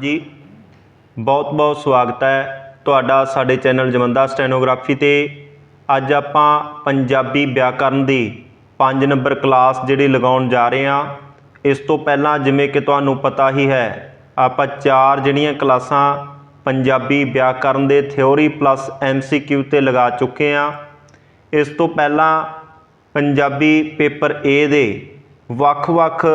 ਜੀ। ਬਹੁਤ-ਬਹੁਤ ਸਵਾਗਤ ਹੈ ਤੁਹਾਡਾ ਸਾਡੇ ਚੈਨਲ ਜਮੰਦਾ ਸਟੈਨੋਗ੍ਰਾਫੀ ਤੇ। ਅੱਜ ਆਪਾਂ ਪੰਜਾਬੀ ਵਿਆਕਰਨ ਦੀ 5 ਨੰਬਰ ਕਲਾਸ ਜਿਹੜੀ ਲਗਾਉਣ ਜਾ ਰਹੇ ਹਾਂ। ਇਸ ਤੋਂ ਪਹਿਲਾਂ ਜਿਵੇਂ ਕਿ ਤੁਹਾਨੂੰ ਪਤਾ ਹੀ ਹੈ, ਆਪਾਂ ਚਾਰ ਜਿਹੜੀਆਂ ਕਲਾਸਾਂ ਪੰਜਾਬੀ ਵਿਆਕਰਨ ਦੇ ਥਿਉਰੀ ਪਲੱਸ ਐਮਸੀਕਿਊ ਤੇ ਲਗਾ ਚੁੱਕੇ ਹਾਂ। ਇਸ ਤੋਂ ਪਹਿਲਾਂ ਪੰਜਾਬੀ ਪੇਪਰ A ਦੇ ਵੱਖ-ਵੱਖ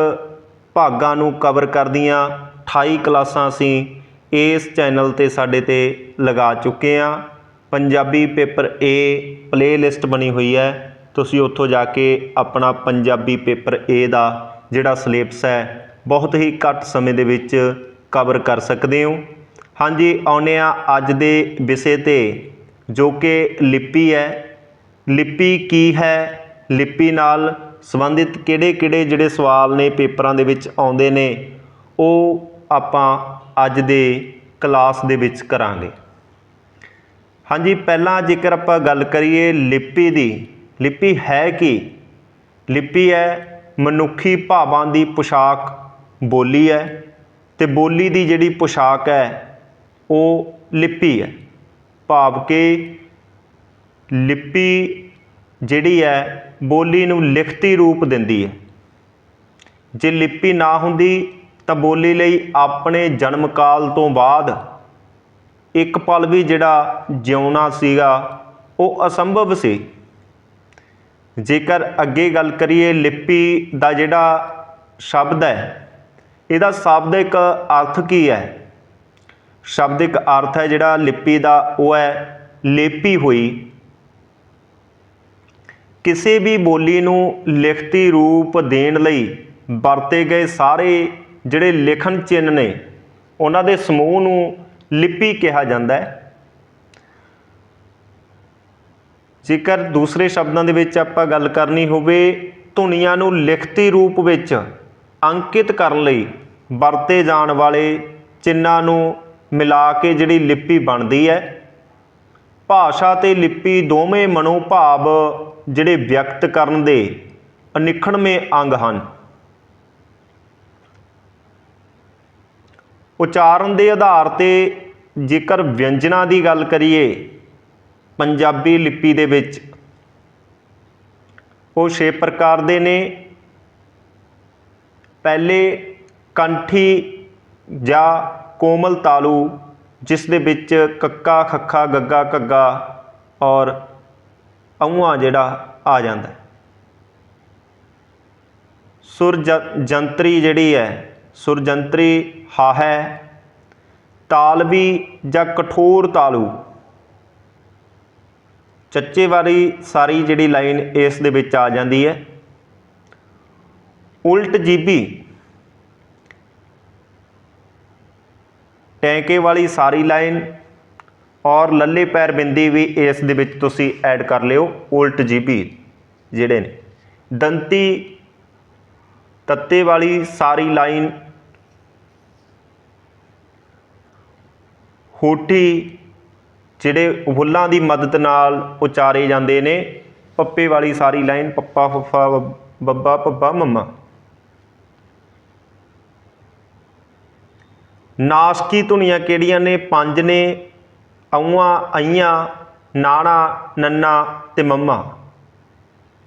ਭਾਗਾਂ ਨੂੰ ਕਵਰ ਕਰਦੀਆਂ 28 ਕਲਾਸਾਂ ਅਸੀਂ ਇਸ ਚੈਨਲ ਤੇ ਸਾਡੇ ਤੇ ਲਗਾ ਚੁੱਕੇ ਹਾਂ। ਪੰਜਾਬੀ ਪੇਪਰ ਏ ਪਲੇਲਿਸਟ ਬਣੀ ਹੋਈ ਹੈ। ਤੁਸੀਂ ਉੱਥੋਂ ਜਾ ਕੇ ਆਪਣਾ ਪੰਜਾਬੀ ਪੇਪਰ ਏ ਦਾ ਜਿਹੜਾ ਸਿਲੇਬਸ ਹੈ, ਬਹੁਤ ਹੀ ਘੱਟ ਸਮੇਂ ਦੇ ਵਿੱਚ ਕਵਰ ਕਰ ਸਕਦੇ ਹੋ। ਹਾਂਜੀ ਆਉਨੇ ਆ ਅੱਜ ਦੇ ਵਿਸ਼ੇ ਤੇ, ਜੋ ਕਿ ਲਿਪੀ ਹੈ। ਲਿਪੀ ਕੀ ਹੈ? ਲਿਪੀ ਨਾਲ ਸੰਬੰਧਿਤ ਕਿਹੜੇ-ਕਿਹੜੇ ਜਿਹੜੇ ਸਵਾਲ ਨੇ ਪੇਪਰਾਂ ਦੇ ਵਿੱਚ ਆਉਂਦੇ ਨੇ, ਉਹ ਆਪਾਂ ਅੱਜ ਦੇ ਕਲਾਸ ਦੇ ਵਿੱਚ ਕਰਾਂਗੇ। ਹਾਂਜੀ, ਪਹਿਲਾਂ ਜੇਕਰ ਆਪਾਂ ਗੱਲ ਕਰੀਏ ਲਿਪੀ ਦੀ, ਲਿਪੀ ਹੈ ਕੀ? ਲਿਪੀ ਹੈ ਮਨੁੱਖੀ ਭਾਵਾਂ ਦੀ ਪੁਸ਼ਾਕ, ਬੋਲੀ ਹੈ ਤੇ ਬੋਲੀ ਦੀ ਜਿਹੜੀ ਪੁਸ਼ਾਕ ਹੈ, ਉਹ ਲਿਪੀ ਹੈ। ਭਾਵ ਕਿ ਲਿਪੀ ਜਿਹੜੀ ਹੈ, ਬੋਲੀ ਨੂੰ ਲਿਖਤੀ ਰੂਪ ਦਿੰਦੀ ਹੈ। ਜੇ ਲਿਪੀ ਨਾ ਹੁੰਦੀ ਤਾਂ ਬੋਲੀ ਲਈ ਆਪਣੇ ਜਨਮ ਕਾਲ ਤੋਂ ਬਾਅਦ ਇੱਕ ਪਲ ਵੀ ਜਿਹੜਾ ਜਿਉਣਾ ਸੀਗਾ, ਉਹ ਅਸੰਭਵ ਸੀ। ਜੇਕਰ ਅੱਗੇ ਗੱਲ ਕਰੀਏ, ਲਿਪੀ ਦਾ ਜਿਹੜਾ ਸ਼ਬਦ ਹੈ, ਇਹਦਾ ਸ਼ਬਦਿਕ ਅਰਥ ਕੀ ਹੈ? ਸ਼ਬਦਿਕ ਅਰਥ ਹੈ ਜਿਹੜਾ ਲਿਪੀ ਦਾ, ਉਹ ਹੈ ਲੇਪੀ ਹੋਈ। ਕਿਸੇ ਵੀ ਬੋਲੀ ਨੂੰ ਲਿਖਤੀ ਰੂਪ ਦੇਣ ਲਈ ਵਰਤੇ ਗਏ ਸਾਰੇ ਜਿਹੜੇ ਲਿਖਣ ਚਿੰਨ੍ਹ ਨੇ, ਉਹਨਾਂ ਦੇ ਸਮੂਹ ਨੂੰ ਲਿਪੀ ਕਿਹਾ ਜਾਂਦਾ ਹੈ। ਜੇਕਰ ਦੂਸਰੇ ਸ਼ਬਦਾਂ ਦੇ ਵਿੱਚ ਆਪਾਂ ਗੱਲ ਕਰਨੀ ਹੋਵੇ, ਧੁਨੀਆਂ ਨੂੰ ਲਿਖਤੀ ਰੂਪ ਵਿੱਚ ਅੰਕਿਤ ਕਰਨ ਲਈ ਵਰਤੇ ਜਾਣ ਵਾਲੇ ਚਿੰਨਾਂ ਨੂੰ ਮਿਲਾ ਕੇ ਜਿਹੜੀ ਲਿਪੀ ਬਣਦੀ ਹੈ, ਭਾਸ਼ਾ ਤੇ ਲਿਪੀ ਦੋਵੇਂ ਮਨੋਭਾਵ ਜਿਹੜੇ ਵਿਅਕਤ ਕਰਨ ਦੇ ਅਨਿਖੜਵੇਂ ਅੰਗ ਹਨ। ਉਚਾਰਨ ਦੇ ਆਧਾਰ ਤੇ ਜੇਕਰ ਵਿਅੰਜਨਾਂ ਦੀ ਗੱਲ ਕਰੀਏ, ਪੰਜਾਬੀ ਲਿਪੀ ਦੇ ਵਿੱਚ, ਉਹ ਛੇ ਪ੍ਰਕਾਰ ਦੇ ਨੇ। ਪਹਿਲੇ ਕੰਠੀ ਜਾਂ ਕੋਮਲ ਤਾਲੂ, ਜਿਸ ਦੇ ਵਿੱਚ ਕੱਕਾ, ਖੱਖਾ, ਗੱਗਾ, ਘੱਗਾ ਔਰ ਔਆਂ ਜਿਹੜਾ ਆ ਜਾਂਦਾ ਸੁਰ ਜੰਤਰੀ ਜਿਹੜੀ ਹੈ ਸੁਰਜੰਤਰੀ ਜੰਤਰੀ ਤਾਲਵੀ ਜਾਂ ਕਠੋਰ ਤਾਲੂ? ਚੱਚੇ ਵਾਲੀ ਸਾਰੀ ਜਿਹੜੀ ਲਾਈਨ ਇਸ ਦੇ ਵਿੱਚ ਆ ਜਾਂਦੀ ਹੈ। ਉਲਟ ਜੀਬੀ। ਟੈਂਕੇ ਵਾਲੀ ਸਾਰੀ ਲਾਈਨ ਔਰ ਲੱਲੇ ਪੈਰ ਬਿੰਦੀ ਵੀ ਇਸ ਦੇ ਵਿੱਚ ਤੁਸੀਂ ਐਡ ਕਰ ਲਿਓ। ਉਲਟ ਜੀਬੀ ਜਿਹੜੇ ਨੇ। ਦੰਤੀ ਤੱਤੇ ਵਾਲੀ ਸਾਰੀ ਲਾਈਨ ਹੋਠੀ ਜਿਹੜੇ ਬੁੱਲਾਂ ਦੀ ਮਦਦ ਨਾਲ ਉਚਾਰੇ ਜਾਂਦੇ ਨੇ, ਪੱਪੇ ਵਾਲੀ ਸਾਰੀ ਲਾਈਨ, ਪੱਪਾ, ਫੱਫਾ ਬੱਬ- ਬੱਬਾ ਪੱਬਾ ਮੰਮਾ। ਨਾਸਕੀ ਧੁਨੀਆਂ ਕਿਹੜੀਆਂ ਨੇ? ਪੰਜ ਨੇ ਔਆਂ ਅਈਆਂ, ਨਾਣਾ, ਨੰਨਾ ਤੇ ਮੰਮਾ।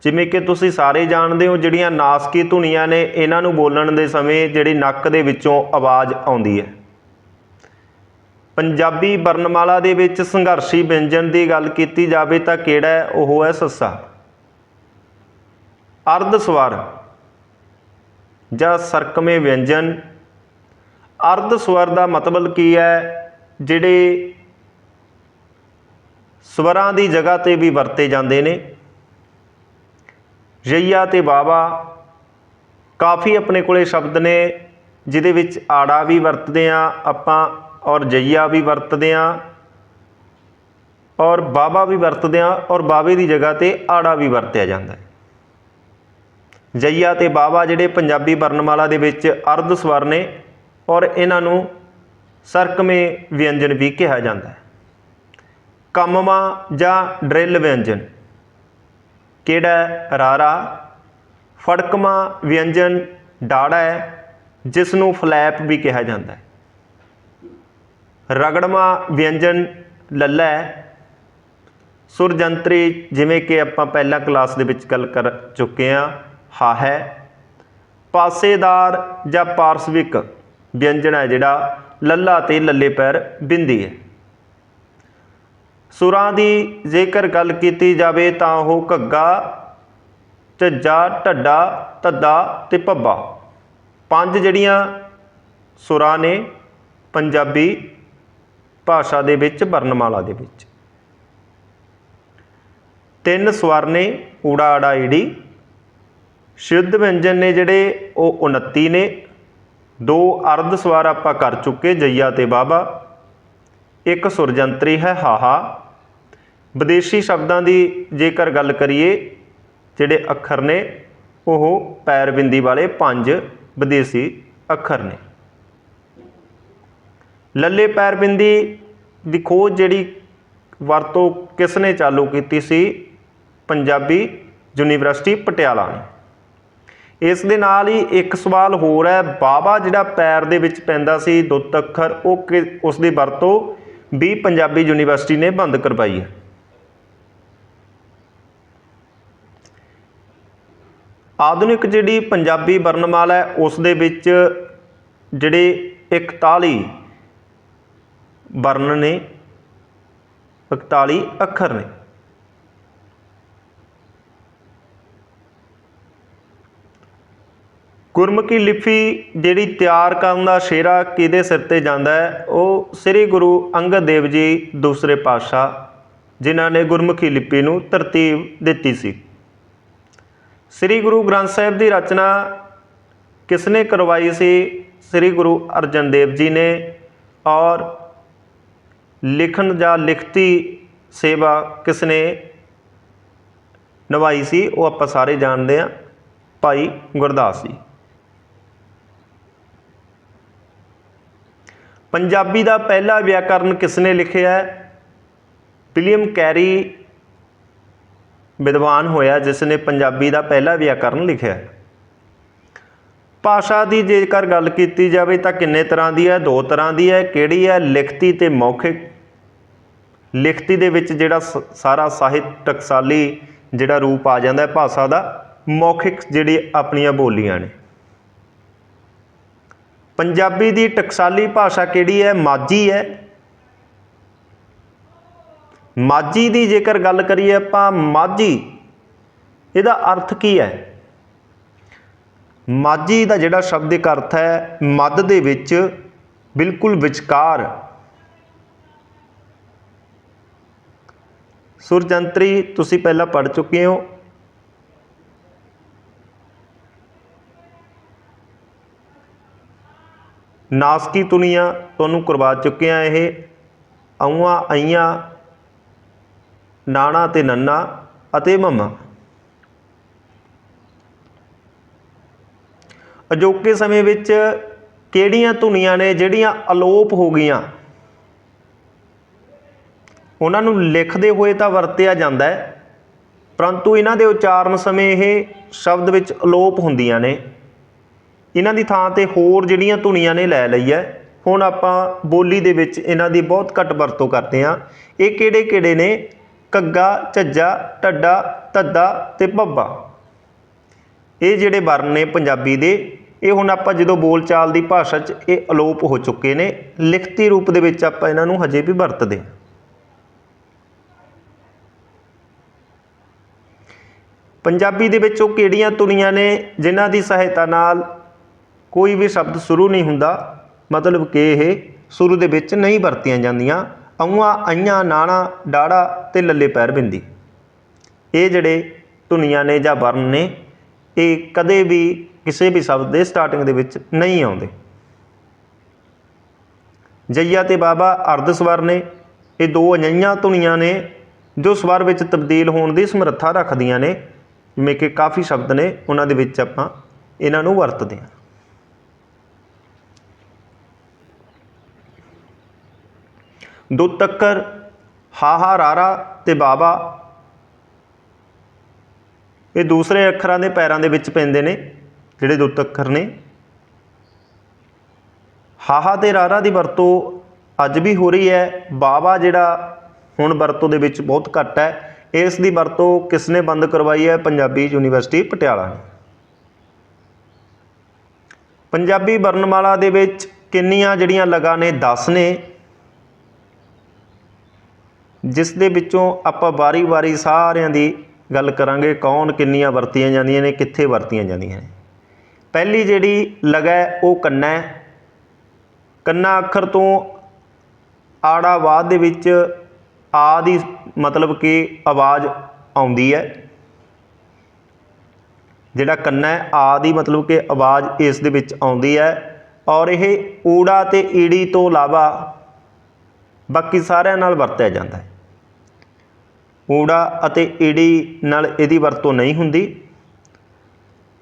ਜਿਵੇਂ ਕਿ ਤੁਸੀਂ ਸਾਰੇ ਜਾਣਦੇ ਹੋ ਜਿਹੜੀਆਂ ਨਾਸਕੀ ਧੁਨੀਆਂ ਨੇ, ਇਹਨਾਂ ਨੂੰ ਬੋਲਣ ਦੇ ਸਮੇਂ ਜਿਹੜੀ ਨੱਕ ਦੇ ਵਿੱਚੋਂ ਆਵਾਜ਼ ਆਉਂਦੀ ਹੈ। ਪੰਜਾਬੀ ਵਰਣਮਾਲਾ ਦੇ ਵਿੱਚ ਸੰਘਰਸ਼ੀ ਵਿਅੰਜਨ ਦੀ ਗੱਲ ਕੀਤੀ ਜਾਵੇ ਤਾਂ ਕਿਹੜਾ ਹੈ? ਉਹ ਹੈ ਸੱਸਾ। ਅਰਧ ਸਵਰ ਜਾਂ ਸਰਕਮੇ ਵਿਅੰਜਨ। ਅਰਧ ਸਵਰ ਦਾ ਮਤਲਬ ਕੀ ਹੈ? ਜਿਹੜੇ ਸਵਰਾਂ ਦੀ ਜਗ੍ਹਾ ਤੇ ਵੀ ਵਰਤੇ ਜਾਂਦੇ ਨੇ। ਜਈਆ ਤੇ ਬਾਵਾ ਕਾਫੀ ਆਪਣੇ ਕੋਲੇ ਸ਼ਬਦ ਨੇ, ਜਿਹਦੇ ਵਿੱਚ ਆੜਾ ਵੀ ਵਰਤਦੇ ਆ ਆਪਾਂ। ਔਰ ਜਈਆ ਵੀ ਵਰਤਦੇ ਹਾਂ ਔਰ ਬਾਬਾ ਵੀ ਵਰਤਦੇ ਆ, ਔਰ ਬਾਵੇ ਦੀ ਜਗ੍ਹਾ ਤੇ ਆੜਾ ਵੀ ਵਰਤਿਆ ਜਾਂਦਾ ਹੈ। ਜਈਆ ਤੇ ਬਾਵਾ ਜਿਹੜੇ ਪੰਜਾਬੀ ਵਰਣਮਾਲਾ ਦੇ ਵਿੱਚ ਅਰਧ ਸਵਰ ਨੇ, ਔਰ ਇਹਨਾਂ ਨੂੰ ਸਰਕਮੇ ਵਿਅੰਜਨ ਵੀ ਕਿਹਾ ਜਾਂਦਾ ਹੈ। ਕੰਮਵਾ ਜਾਂ ਡਰਿਲ ਵਿਅੰਜਨ, ਕਿਹੜਾ ਰਾਰਾ। ਫੜਕਮਾ ਵਿਅੰਜਨ ਡਾੜਾ ਹੈ ਜਿਸ ਨੂੰ ਫਲੈਪ ਵੀ ਕਿਹਾ ਜਾਂਦਾ ਹੈ। ਰਗੜਵਾਂ ਵਿਅੰਜਨ ਲੱਲਾ ਹੈ। ਸੁਰਜੰਤਰੀ ਜਿਵੇਂ ਕਿ ਆਪਾਂ ਪਹਿਲਾਂ ਕਲਾਸ ਦੇ ਵਿੱਚ ਗੱਲ ਕਰ ਚੁੱਕੇ ਹਾਂ, ਹਾ ਹੈ। ਪਾਸੇਦਾਰ ਜਾਂ ਪਾਰਸਵਿਕ ਵਿਅੰਜਨ ਹੈ ਜਿਹੜਾ ਲੱਲਾ ਤੇ ਲੱਲੇ ਪੈਰ ਬਿੰਦੀ ਹੈ। ਸੁਰਾਂ ਦੀ ਜੇਕਰ ਗੱਲ ਕੀਤੀ ਜਾਵੇ ਤਾਂ ਉਹ ਘੱਗਾ ਝੱਜਾ ਢੱਡਾ, ਧੱਦਾ ਤੇ ਭੱਬਾ। ਪੰਜ ਜਿਹੜੀਆਂ ਸੁਰਾਂ ਨੇ ਪੰਜਾਬੀ ਭਾਸ਼ਾ ਦੇ ਵਿੱਚ, ਵਰਣਮਾਲਾ ਦੇ ਵਿੱਚ। ਤਿੰਨ ਸਵਰ ਨੇ ਊੜਾ ਆੜਾ ਈੜੀ। ਸ਼ੁੱਧ ਵਿਅੰਜਨ ਨੇ ਜਿਹੜੇ ਉਹ 29 ਨੇ। ਦੋ ਅਰਧ ਸਵਰ ਆਪਾਂ ਕਰ ਚੁੱਕੇ, ਜਈਆ ਤੇ ਬਾਬਾ। ਇੱਕ ਸੁਰਜੰਤਰੀ ਹੈ, ਹਾਹਾ। ਵਿਦੇਸ਼ੀ ਸ਼ਬਦਾਂ ਦੀ ਜੇਕਰ ਗੱਲ ਕਰੀਏ, ਜਿਹੜੇ ਅੱਖਰ ਨੇ, ਉਹ ਪੈਰਬਿੰਦੀ ਵਾਲੇ ਪੰਜ ਵਿਦੇਸ਼ੀ ਅੱਖਰ ਨੇ। ਲੱਲੇ ਪੈਰ ਬਿੰਦੀ ਦੀ ਖੋਜ ਜਿਹੜੀ ਵਰਤੋਂ ਕਿਸ ਨੇ ਚਾਲੂ ਕੀਤੀ ਸੀ? ਪੰਜਾਬੀ ਯੂਨੀਵਰਸਿਟੀ ਪਟਿਆਲਾ ਨੇ। ਇਸ ਦੇ ਨਾਲ ਹੀ ਇੱਕ ਸਵਾਲ ਹੋਰ ਹੈ, ਬਾਬਾ ਜਿਹੜਾ ਪੈਰ ਦੇ ਵਿੱਚ ਪੈਂਦਾ ਸੀ ਦੁੱਤ ਅੱਖਰ ਉਹ ਕਿ- ਉਸ ਦੀ ਵਰਤੋਂ ਵੀ ਪੰਜਾਬੀ ਯੂਨੀਵਰਸਿਟੀ ਨੇ ਬੰਦ ਕਰਵਾਈ ਹੈ। ਆਧੁਨਿਕ ਜਿਹੜੀ ਪੰਜਾਬੀ ਵਰਣਮਾਲਾ ਹੈ, ਉਸ ਦੇ ਵਿੱਚ ਜਿਹੜੇ 41 ਵਰਨ ਨੇ 41 ਅੱਖਰ ਨੇ। ਗੁਰਮੁਖੀ ਲਿਪੀ ਜਿਹੜੀ ਤਿਆਰ ਕਰਨ ਦਾ ਸ਼ੇਰਾ ਕਿਹਦੇ ਸਿਰ ਤੇ ਜਾਂਦਾ ਹੈ, ਉਹ ਸ੍ਰੀ ਗੁਰੂ ਅੰਗਦ ਦੇਵ ਜੀ ਦੂਸਰੇ ਪਾਤਸ਼ਾਹ, ਜਿਨ੍ਹਾਂ ਨੇ ਗੁਰਮੁਖੀ ਲਿਪੀ ਨੂੰ ਤਰਤੀਬ ਦਿੱਤੀ ਸੀ। ਸ੍ਰੀ ਗੁਰੂ ਗ੍ਰੰਥ ਸਾਹਿਬ ਦੀ ਰਚਨਾ ਕਿਸ ਨੇ ਕਰਵਾਈ ਸੀ? ਸ੍ਰੀ ਗੁਰੂ ਅਰਜਨ ਦੇਵ ਜੀ ਨੇ ਔਰ ਲਿਖਣ ਜਾਂ ਲਿਖਤੀ ਸੇਵਾ ਕਿਸ ਨੇ ਨਿਭਾਈ ਸੀ, ਉਹ ਆਪਾਂ ਸਾਰੇ ਜਾਣਦੇ ਹਾਂ, ਭਾਈ ਗੁਰਦਾਸ ਜੀ। ਪੰਜਾਬੀ ਦਾ ਪਹਿਲਾ ਵਿਆਕਰਨ ਕਿਸ ਨੇ ਲਿਖਿਆ ਹੈ? ਵਿਲੀਅਮ ਕੈਰੀ ਵਿਦਵਾਨ ਹੋਇਆ ਜਿਸ ਨੇ ਪੰਜਾਬੀ ਦਾ ਪਹਿਲਾ ਵਿਆਕਰਨ ਲਿਖਿਆ ਹੈ। ਭਾਸ਼ਾ ਦੀ ਜੇਕਰ ਗੱਲ ਕੀਤੀ ਜਾਵੇ ਤਾਂ ਕਿੰਨੇ ਤਰ੍ਹਾਂ ਦੀ ਹੈ? ਦੋ ਤਰ੍ਹਾਂ ਦੀ ਹੈ। ਕਿਹੜੀ ਹੈ? ਲਿਖਤੀ ਤੇ ਮੌਖਿਕ। ਲਿਖਤੀ ਦੇ ਵਿੱਚ ਜਿਹੜਾ ਸ- ਸਾਰਾ ਸਾਹਿਤ ਟਕਸਾਲੀ ਜਿਹੜਾ ਰੂਪ ਆ ਜਾਂਦਾ ਭਾਸ਼ਾ ਦਾ, ਮੌਖਿਕ ਜਿਹੜੀ ਆਪਣੀਆਂ ਬੋਲੀਆਂ ਨੇ। ਪੰਜਾਬੀ ਦੀ ਟਕਸਾਲੀ ਭਾਸ਼ਾ ਕਿਹੜੀ ਹੈ? ਮਾਝੀ ਹੈ। ਮਾਝੀ ਦੀ ਜੇਕਰ ਗੱਲ ਕਰੀਏ ਆਪਾਂ, ਮਾਝੀ, ਇਹਦਾ ਅਰਥ ਕੀ ਹੈ? ਮਾਝੀ ਦਾ ਜਿਹੜਾ ਸ਼ਬਦਿਕ ਅਰਥ ਹੈ, ਮੱਧ ਦੇ ਵਿੱਚ ਬਿਲਕੁਲ ਵਿਚਕਾਰ ਸੁਰਜੰਤਰੀ, ਤੁਸੀਂ ਪਹਿਲਾਂ ਪੜ ਚੁੱਕੇ ਹੋ। ਨਾਸਕੀ ਤੁਨੀਆਂ ਤੁਹਾਨੂੰ ਕਰਵਾ ਚੁੱਕੇ ਆ ਇਹ। ਔਆਂ ਆਈਆਂ, ਨਾਣਾ ਤੇ ਨੰਨਾ ਅਤੇ ਮਮਾ। ਅਜੋਕੇ ਸਮੇਂ ਵਿੱਚ ਕਿਹੜੀਆਂ ਧੁਨੀਆਂ ਨੇ ਜਿਹੜੀਆਂ ਅਲੋਪ ਹੋ ਗਈਆਂ? ਉਹਨਾਂ ਨੂੰ ਲਿਖਦੇ ਹੋਏ ਤਾਂ ਵਰਤਿਆ ਜਾਂਦਾ ਹੈ, ਪਰੰਤੂ ਇਹਨਾਂ ਦੇ ਉਚਾਰਨ ਸਮੇਂ ਇਹ ਸ਼ਬਦ ਵਿੱਚ ਅਲੋਪ ਹੁੰਦੀਆਂ ਨੇ। ਇਹਨਾਂ ਦੀ ਥਾਂ ਤੇ ਹੋਰ ਜਿਹੜੀਆਂ ਧੁਨੀਆਂ ਨੇ ਲੈ ਲਈ ਹੈ। ਹੁਣ ਆਪਾਂ ਬੋਲੀ ਦੇ ਵਿੱਚ ਇਹਨਾਂ ਦੀ ਬਹੁਤ ਘੱਟ ਵਰਤੋਂ ਕਰਦੇ ਹਾਂ। ਇਹ ਕਿਹੜੇ ਕਿਹੜੇ ਨੇ? ਕੱਗਾ ਝੱਜਾ ਢੱਡਾ, ਧੱਦਾ ਤੇ ਭੱਬਾ। ਇਹ ਜਿਹੜੇ ਵਰਨ ਨੇ ਪੰਜਾਬੀ ਦੇ, ਇਹ ਹੁਣ ਆਪਾਂ ਜਦੋਂ ਬੋਲਚਾਲ ਦੀ ਭਾਸ਼ਾ 'ਚ ਇਹ ਅਲੋਪ ਹੋ ਚੁੱਕੇ ਨੇ। ਲਿਖਤੀ ਰੂਪ ਦੇ ਵਿੱਚ ਆਪਾਂ ਇਹਨਾਂ ਨੂੰ ਹਜੇ ਵੀ ਵਰਤਦੇ ਹਾਂ। ਪੰਜਾਬੀ ਦੇ ਵਿੱਚ ਉਹ ਕਿਹੜੀਆਂ ਧੁਨੀਆਂ ਨੇ ਜਿਨ੍ਹਾਂ ਦੀ ਸਹਾਇਤਾ ਨਾਲ ਕੋਈ ਵੀ ਸ਼ਬਦ ਸ਼ੁਰੂ ਨਹੀਂ ਹੁੰਦਾ? ਮਤਲਬ ਕਿ ਇਹ ਸ਼ੁਰੂ ਦੇ ਵਿੱਚ ਨਹੀਂ ਵਰਤੀਆਂ ਜਾਂਦੀਆਂ। ਔਆਂ ਆਈਆਂ ਨਾਣਾ ਡਾੜਾ ਤੇ ਲੱਲੇ ਪੈਰ ਬਿੰਦੀ। ਇਹ ਜਿਹੜੇ ਧੁਨੀਆਂ ਨੇ ਜਾਂ ਵਰਨ ਨੇ, ਇਹ ਕਦੇ ਵੀ ਕਿਸੇ ਵੀ ਸ਼ਬਦ ਦੇ ਸਟਾਰਟਿੰਗ ਦੇ ਵਿੱਚ ਨਹੀਂ ਆਉਂਦੇ। ਜਈਆ ਤੇ ਬਾਬਾ ਅਰਧ ਸਵਰ ਨੇ, ਇਹ ਦੋ ਅਨਈਆਂ ਧੁਨੀਆਂ ਨੇ ਜੋ ਸਵਰ ਵਿੱਚ ਤਬਦੀਲ ਹੋਣ ਦੀ ਸਮਰੱਥਾ ਰੱਖਦੀਆਂ ਨੇ। ਜਿਵੇਂ ਕਿ ਕਾਫੀ ਸ਼ਬਦ ਨੇ, ਉਹਨਾਂ ਦੇ ਵਿੱਚ ਆਪਾਂ ਇਹਨਾਂ ਨੂੰ ਵਰਤਦੇ ਹਾਂ। ਦੋ ਤੱਕਰ ਹਾਹਾ ਰਾਰਾ ਤੇ ਬਾਬਾ। ਇਹ ਦੂਸਰੇ ਅੱਖਰਾਂ ਦੇ ਪੈਰਾਂ ਦੇ ਵਿੱਚ ਪੈਂਦੇ ਨੇ, ਜਿਹੜੇ ਦੁੱਤ ਅੱਖਰ ਨੇ। ਹਾਹਾ ਤੇ ਰਾਰਾ ਦੀ ਵਰਤੋਂ ਅੱਜ ਵੀ ਹੋ ਰਹੀ ਹੈ। ਬਾਵਾ ਜਿਹੜਾ ਹੁਣ ਵਰਤੋਂ ਦੇ ਵਿੱਚ ਬਹੁਤ ਘੱਟ ਹੈ। ਇਸ ਦੀ ਵਰਤੋਂ ਕਿਸ ਨੇ ਬੰਦ ਕਰਵਾਈ ਹੈ? ਪੰਜਾਬੀ ਯੂਨੀਵਰਸਿਟੀ ਪਟਿਆਲਾ ਨੇ। ਪੰਜਾਬੀ ਵਰਣਮਾਲਾ ਦੇ ਵਿੱਚ ਕਿੰਨੀਆਂ ਜਿਹੜੀਆਂ ਲਗਾਂ ਨੇ? 10 ਨੇ। ਜਿਸ ਦੇ ਵਿੱਚੋਂ ਆਪਾਂ ਵਾਰੀ-ਵਾਰੀ ਸਾਰਿਆਂ ਦੀ ਗੱਲ ਕਰਾਂਗੇ ਕੌਣ ਕਿੰਨੀਆਂ ਵਰਤੀਆਂ ਜਾਂਦੀਆਂ ਨੇ, ਕਿੱਥੇ ਵਰਤੀਆਂ ਜਾਂਦੀਆਂ ਨੇ। ਪਹਿਲੀ ਜਿਹੜੀ ਲਗਾ ਹੈ, ਉਹ ਕੰਨਾ ਹੈ। ਕੰਨਾ ਅੱਖਰ ਤੋਂ ਆੜਾ ਬਾਅਦ ਦੇ ਵਿੱਚ ਆ ਦੀ ਮਤਲਬ ਕਿ ਆਵਾਜ਼ ਆਉਂਦੀ ਹੈ। ਜਿਹੜਾ ਕੰਨਾ ਹੈ, ਆ ਦੀ ਮਤਲਬ ਕਿ ਆਵਾਜ਼ ਇਸ ਦੇ ਵਿੱਚ ਆਉਂਦੀ ਹੈ ਔਰ ਇਹ ਊੜਾ ਤੇ ਈੜੀ ਤੋਂ ਇਲਾਵਾ ਬਾਕੀ ਸਾਰਿਆਂ ਨਾਲ ਵਰਤਿਆ ਜਾਂਦਾ ਹੈ। ਊੜਾ ਅਤੇ ਈੜੀ ਨਾਲ ਇਹਦੀ ਵਰਤੋਂ ਨਹੀਂ ਹੁੰਦੀ।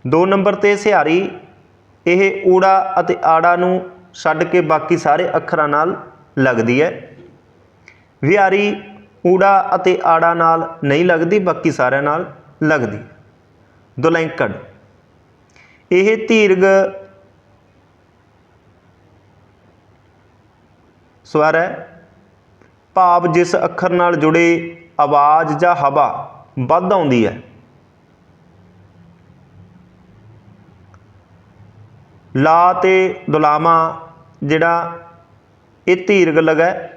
ਦੋ ਨੰਬਰ ਤੇ ਸਿਹਾਰੀ, ਇਹ ਊੜਾ ਅਤੇ ਆੜਾ ਨੂੰ ਛੱਡ ਕੇ ਬਾਕੀ ਸਾਰੇ ਅੱਖਰਾਂ ਨਾਲ ਲੱਗਦੀ ਹੈ। ਵਿਹਾਰੀ, ਊੜਾ ਅਤੇ ਆੜਾ ਨਾਲ ਨਹੀਂ ਲੱਗਦੀ, ਬਾਕੀ ਸਾਰਿਆਂ ਨਾਲ ਲੱਗਦੀ। ਦੁਲੈਂਕੜ। ਇਹ ਧੀਰਗ ਸਵਰ ਹੈ। ਭਾਵ ਜਿਸ ਅੱਖਰ ਨਾਲ ਜੁੜੇ ਆਵਾਜ਼ ਜਾਂ ਹਵਾ ਵੱਧ ਆਉਂਦੀ ਹੈ। ਲਾ ਤੇ ਦੁਲਾਮਾ ਜਿਹੜਾ ਇਹ ਧੀਰਗ ਲਗਾ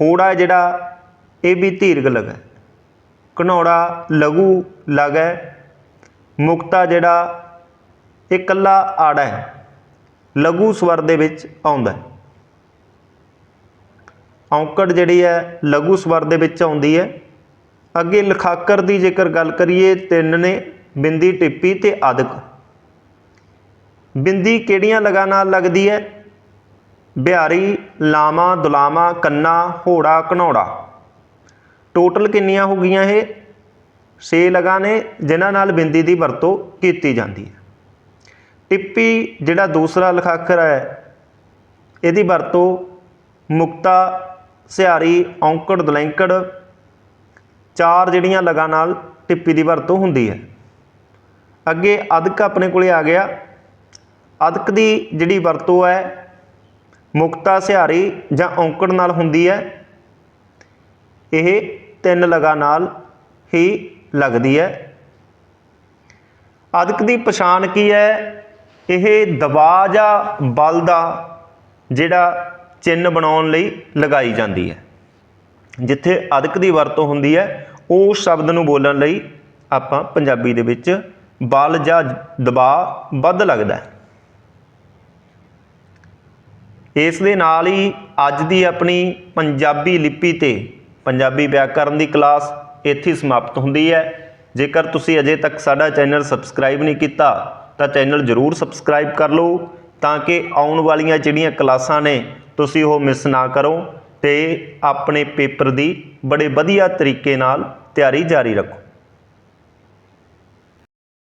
ਹੋੜਾ ਜਿਹੜਾ, ਇਹ ਵੀ ਧੀਰਗ ਲਗਾ ਹੈ। ਘਨੌੜਾ ਲਘੂ ਲਗਾ ਮੁਕਤਾ ਜਿਹੜਾ, ਇਹ ਕੱਲਾ ਆੜਾ ਹੈ। ਲਘੂ ਸਵਰ ਦੇ ਵਿੱਚ ਆਉਂਦਾ ਹੈ। ਔਂਕੜ ਜਿਹੜੀ ਹੈ, ਲਘੂ ਸਵਰ ਦੇ ਵਿੱਚ ਆਉਂਦੀ ਹੈ। ਅੱਗੇ ਲਖਾਕਰ ਦੀ ਜੇਕਰ ਗੱਲ ਕਰੀਏ, ਤਿੰਨ ਨੇ, ਬਿੰਦੀ ਟਿੱਪੀ ਤੇ ਅਦਕ ਬਿੰਦੀ ਕਿਹੜੀਆਂ ਲਗਾ ਨਾਲ ਲੱਗਦੀ ਹੈ? ਬਿਹਾਰੀ ਲਾਮਾ ਦੁਲਾਮਾ ਕੰਨਾ ਹੋੜਾ ਘਨੌੜਾ। ਟੋਟਲ ਕਿੰਨੀਆਂ ਹੋ ਗਈਆਂ ਇਹ? 6 ਲਗਾ ਨੇ, ਜਿਨ੍ਹਾਂ ਨਾਲ ਬਿੰਦੀ ਦੀ ਵਰਤੋਂ ਕੀਤੀ ਜਾਂਦੀ ਹੈ। ਟਿੱਪੀ, ਜਿਹੜਾ ਦੂਸਰਾ ਲਖਾਖਰ ਹੈ, ਇਹਦੀ ਵਰਤੋਂ ਮੁਕਤਾ, ਸਿਹਾਰੀ, ਔਂਕੜ, ਦਲੈਂਕੜ, ਚਾਰ ਜਿਹੜੀਆਂ ਲਗਾ ਨਾਲ ਟਿੱਪੀ ਦੀ ਵਰਤੋਂ ਹੁੰਦੀ ਹੈ। ਅੱਗੇ ਅਦਕ ਆਪਣੇ ਕੋਲੇ ਆ ਗਿਆ। ਅਦਕ ਦੀ ਜਿਹੜੀ ਵਰਤੋਂ ਹੈ ਮੁਕਤਾ ਸਿਹਾਰੀ ਜਾਂ ਔਂਕੜ ਨਾਲ ਹੁੰਦੀ ਹੈ। ਇਹ ਤਿੰਨ ਲਗਾ ਨਾਲ ਹੀ ਲੱਗਦੀ ਹੈ। ਅਦਕ ਦੀ ਪਛਾਣ ਕੀ ਹੈ? ਇਹ ਦਬਾਅ ਜਾਂ ਬਲ ਦਾ ਜਿਹੜਾ ਚਿੰਨ ਬਣਾਉਣ ਲਈ ਲਗਾਈ ਜਾਂਦੀ ਹੈ। ਜਿੱਥੇ ਅਦਕ ਦੀ ਵਰਤੋਂ ਹੁੰਦੀ ਹੈ ਉਸ ਸ਼ਬਦ ਨੂੰ ਬੋਲਣ ਲਈ ਆਪਾਂ ਪੰਜਾਬੀ ਦੇ ਵਿੱਚ ਬਲ ਜਾਂ ਦਬਾਅ ਵੱਧ ਲੱਗਦਾ ਹੈ। ਇਸ ਦੇ ਨਾਲ ਹੀ ਅੱਜ ਦੀ ਆਪਣੀ ਪੰਜਾਬੀ ਲਿਪੀ ਤੇ ਪੰਜਾਬੀ ਵਿਆਕਰਨ ਦੀ ਕਲਾਸ ਇੱਥੇ ਸਮਾਪਤ ਹੁੰਦੀ ਹੈ। ਜੇਕਰ ਤੁਸੀਂ ਅਜੇ ਤੱਕ ਸਾਡਾ ਚੈਨਲ ਸਬਸਕ੍ਰਾਈਬ ਨਹੀਂ ਕੀਤਾ, ਤਾਂ ਚੈਨਲ ਜ਼ਰੂਰ ਸਬਸਕ੍ਰਾਈਬ ਕਰ ਲਓ ਤਾਂ ਕਿ ਆਉਣ ਵਾਲੀਆਂ ਜਿਹੜੀਆਂ ਕਲਾਸਾਂ ਨੇ, ਤੁਸੀਂ ਉਹ ਮਿਸ ਨਾ ਕਰੋ ਤੇ ਆਪਣੇ ਪੇਪਰ ਦੀ ਬੜੇ ਵਧੀਆ ਤਰੀਕੇ ਨਾਲ ਤਿਆਰੀ ਜਾਰੀ ਰੱਖੋ।